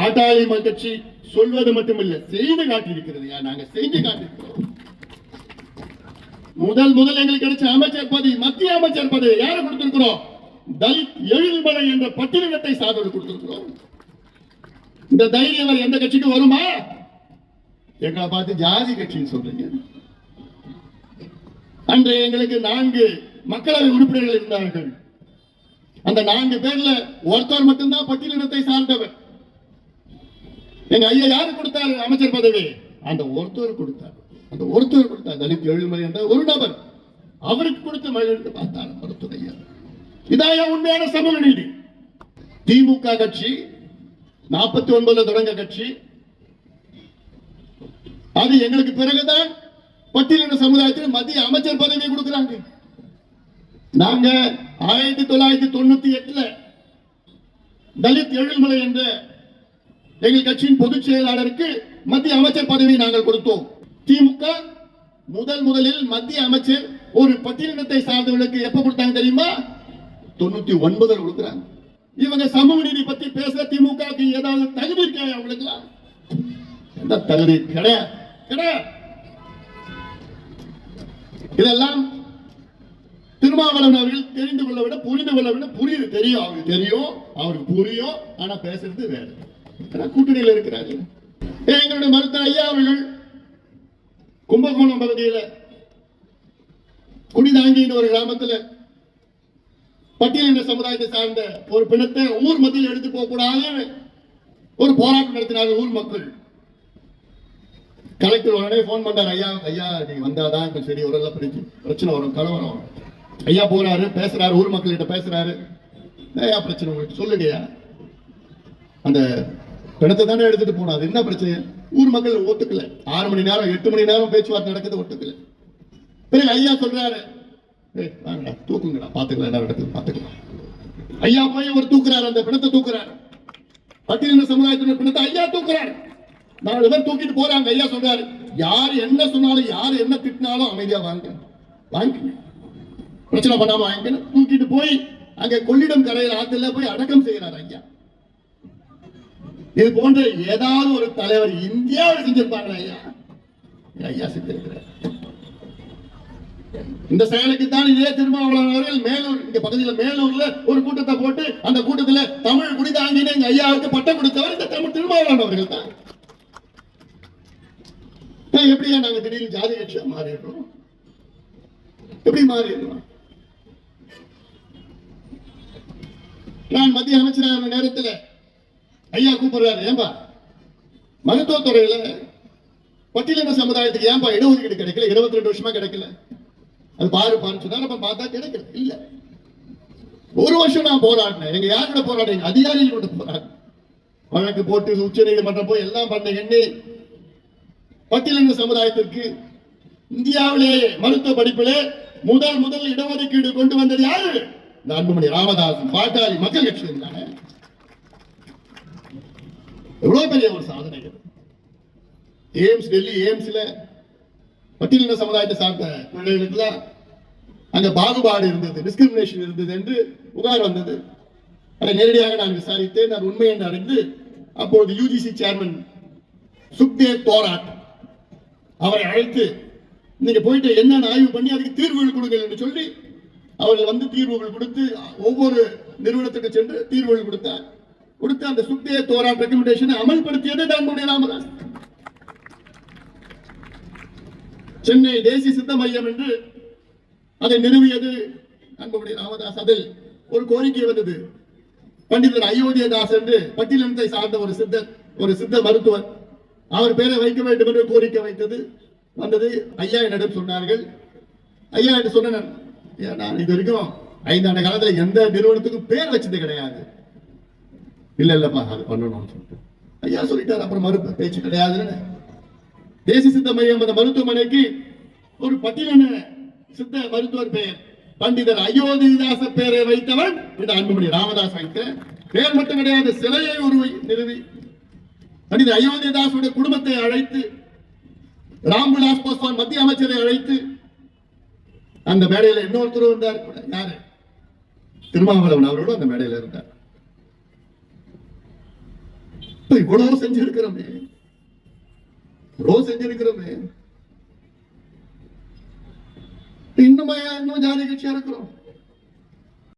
பாட்டாளி மக்கள் கட்சி சொல்வது மட்டுமில்லை செய்து காட்டியிருக்கிறது. நாங்க செய்து காட்டியிருக்கிறோம். முதல் முதல் எங்களுக்கு கிடைச்ச அமைச்சர் பதவி மத்திய அமைச்சர் பதவி யாரை கொடுத்திருக்கிறோம்? தலித் எழில்மலை என்ற பட்டியலினத்தை சாதனை கொடுத்திருக்கிறோம். இந்த தைரியம் எந்த கட்சிக்கு வருமா? எங்களை பார்த்து ஜாதி கட்சின்னு சொல்றீங்க. அன்று எங்களுக்கு நான்கு மக்களவை உறுப்பினர்கள் இருந்தார்கள். அந்த நான்கு பேர்ல ஒருத்தர் மட்டும்தான் பட்டியலிடத்தை சார்ந்தவர். எங்க ஐயா யாரு கொடுத்தாரு? அமைச்சர் பதவி. அந்த ஒருத்தர் கொடுத்தார். அந்த ஒருத்தர் கொடுத்தார். தலித் எழுமலை என்ற ஒரு நபர். அவருக்கு கொடுத்து மகிழ்ந்து பார்த்தார் மருத்துவ ஐயா. இதாயா உண்மையான சமூக நீதி. திமுக கட்சி நாற்பத்தி ஒன்பதுல தொடங்க கட்சி. அது எங்களுக்கு பிறகுதான் பட்டியலின சமுதாயத்தில் மத்திய அமைச்சர் பதவி கொடுக்கிறாங்க. நாங்க ஆயிரத்தி தொள்ளாயிரத்தி தொண்ணூத்தி எட்டுல தலித் எழுமலை என்ற எங்கள் கட்சியின் பொதுச் செயலாளருக்கு மத்திய அமைச்சர் பதவி நாங்கள் கொடுத்தோம். திமுக முதல் முதலில் மத்திய அமைச்சர் ஒரு பட்டியலினத்தை சார்ந்தவர்களுக்கு எப்ப கொடுத்தாங்க தெரியுமா? தொண்ணூத்தி ஒன்பது கொடுக்குறாங்க. இவங்க சமூக நீதி பத்தி பேச திமுக ஏதாவது தகுதி இருக்கா அவங்களுக்கு? எந்த தகுதி? கிடையாது கிடையாது இதெல்லாம் திருமாவளவன் அவர்கள் தெரிந்து கொள்ள விட புரிந்து கொள்ள விட புரியுது. தெரியும் அவருக்கு தெரியும் அவருக்கு புரியும் ஆனா பேசுறது வேற. கூட்டணியில் இருக்கிறார்கள். எங்களுடைய மருத்துவ ஐயா அவர்கள் கும்பகோணம் பகுதியில் குடிதாங்கின்னு ஒரு கிராமத்துல பட்டியலின சமுதாயத்தை சார்ந்த ஒரு பிணத்தை ஊர் மத்தியில் எடுத்து போக கூடாதுன்னு ஒரு போராட்டம் நடத்தினார் ஊர் மக்கள். கலெக்டர் உடனே ஃபோன் பண்றாரு ஐயா ஐயா நீங்க வந்தாதான் இப்ப சரி ஒரு எல்லாம் பிரச்சனை பிரச்சனை வரும் கலவரம் வரும். ஐயா போறாரு பேசுறாரு ஊர் மக்கள்கிட்ட பேசுறாரு. ஐயா பிரச்சனை உங்களுக்கு சொல்லுங்கய்யா அந்த பிணத்தை தானே எடுத்துட்டு போனோம் அது என்ன பிரச்சனை? ஊர் மக்கள் ஒத்துக்கல. ஆறு மணி நேரம் எட்டு மணி நேரம் பேச்சுவார்த்தை நடக்குது ஒத்துக்கல. பிறகு ஐயா சொல்றாரு "ஏய், வாங்கடா தூக்குங்கடா பாத்துக்கலாம் என்ன நடக்குது பாத்துக்கலாம். ஐயா போய் அவர் தூக்குறாரு அந்த பிணத்தை தூக்குறாரு. பட்டியலின சமுதாயத்தினர் பிணத்தை ஐயா தூக்குறாரு. நாலு பேர் தூக்கிட்டு போறாங்க ஐயா சொல்றாரு. யார் என்ன சொன்னாலும் யார் என்ன திட்டினாலும் அமைதியா வாங்க. வாங்கிக்கணும் பிரச்சனை பண்ணாம வாங்கிக்கணும் தூக்கிட்டு போய் அங்க கொள்ளிடம் கரையில் ஆத்துல போய் அடக்கம் செய்கிறார் ஐயா. இது போன்ற ஏதாவது ஒரு தலைவர் இந்தியாவில் செஞ்சிருப்பாங்க ஐயா? ஐயா செஞ்சிருக்கிறார். இந்த செயலுக்கு தான் இதே திருமாவளவன் அவர்கள் மேலூர் இங்க பகுதியில் மேலூர்ல ஒரு கூட்டத்தை போட்டு அந்த கூட்டத்துல தமிழ் குடிதாங்கின்னு எங்க ஐயாவுக்கு பட்டம் கொடுத்தவர் இந்த தமிழ் திருமாவளவன் அவர்கள் தான். எப்படியா நாங்க திடீர்னு ஜாதி கட்சியா மாறிடுறோம்? எப்படி மாறிடுறோம்? நான் மத்திய அமைச்சரான நேரத்துல ஐயா கூப்பிடுறாரு ஏன்பா? மருத்துவத்துறையில பட்டியலின சமுதாயத்துக்கு ஏன்பா இடஒதுக்கீடு கிடைக்கல? இருபத்தி ரெண்டு வருஷமா கிடைக்கல. அது பாரு பாருன்னு சொன்னா நம்ம பார்த்தா கிடைக்கல. இல்ல. ஒரு வருஷம் நான் போராடினேன். எங்க யாரோட கூட போராடினேன் அதிகாரிகள் கூட போராடினேன். வழக்கு போட்டு உச்ச நீதிமன்றம் போய் எல்லாம் பண்ண எண்ணி பட்டியலின சமுதாயத்திற்கு இந்தியாவிலேயே மருத்துவ படிப்பிலே முதல் முதல் இடஒதுக்கீடு கொண்டு வந்தது யாரு? இந்த அன்புமணி ராமதாசன் பாட்டாளி மக்கள் கட்சி இருந்தாங்க எவ்வளோ பெரிய ஒரு சாதனைகள் ஏம்ஸ் எய்ம்ஸ் டெல்லி எய்ம்ஸ்ல பட்டியலின சமுதாயத்தை சார்ந்த பிள்ளைகளுக்குலாம் அங்கே பாகுபாடு இருந்தது டிஸ்கிரிமினேஷன் இருந்தது என்று புகார் வந்தது. அதை நேரடியாக நான் விசாரித்தேன் நான் உண்மை என்று அறிந்து அப்பொழுது யூஜிசி சேர்மன் சுக்தேவ் தோராட் அவரை அழைத்து நீங்க போயிட்டு என்னென்ன ஆய்வு பண்ணி அதுக்கு தீர்வுகள் கொடுங்கள் என்று சொல்லி அவர்கள் வந்து தீர்வுகள் கொடுத்து ஒவ்வொரு நிறுவனத்துக்கு சென்று தீர்வுகள் கொடுத்தார். கொடுத்து அந்த சுத்திய தோரா ரெக்கமெண்டேஷனை அமல்படுத்தியது தன்னுடைய ராமதாஸ். சென்னை தேசிய சித்த மையம் என்று அதை நிறுவியது அன்புடைய ராமதாஸ். அதில் ஒரு கோரிக்கை வந்தது. பண்டிதர் அயோத்தியதாஸ் என்று பட்டியலத்தை சார்ந்த ஒரு சித்தர் ஒரு சித்த மருத்துவர் அவர் பேரை வைக்க வேண்டும் என்று கோரிக்கை வைத்தது. வந்தது ஐயா என்னிடம் சொன்னார்கள். ஐயா என்று சொன்ன நான் இது வரைக்கும் ஐந்தாண்டு காலத்தில் எந்த நிறுவனத்துக்கும் பேர் வச்சது கிடையாது. இல்லை இல்லைப்பா அது பண்ணணும்னு சொல்லிட்டு. ஐயா சொல்லிட்டார் அப்புறம் மறுப்பு பேச்சு கிடையாதுன்னு தேசிய சித்த மையம் அந்த மருத்துவமனைக்கு ஒரு பட்டியலின சித்த மருத்துவர் பெயர். பண்டிதர் அயோத்திதாச பெயரை வைத்தவன் இந்த அன்புமணி ராமதாஸ் வைத்த பெயர் மட்டும் கிடையாது சிலையை உருவி நிறுவி. பண்டிதர் அயோத்திதாசுடைய குடும்பத்தை அழைத்து ராம்விலாஸ் பாஸ்வான் மத்திய அமைச்சரை அழைத்து அந்த மேடையில இன்னொருத்தர் இருந்தார் கூட. யாரு? திருமாவளவன் அவரோடு அந்த மேடையில இருந்தார். இவ்வளவு செஞ்சிருக்கிறோமே. இவ்வளவு செஞ்சிருக்கிறோமே. இன்னும் இன்னும் ஜாதி கட்சியா இருக்கிறோம்?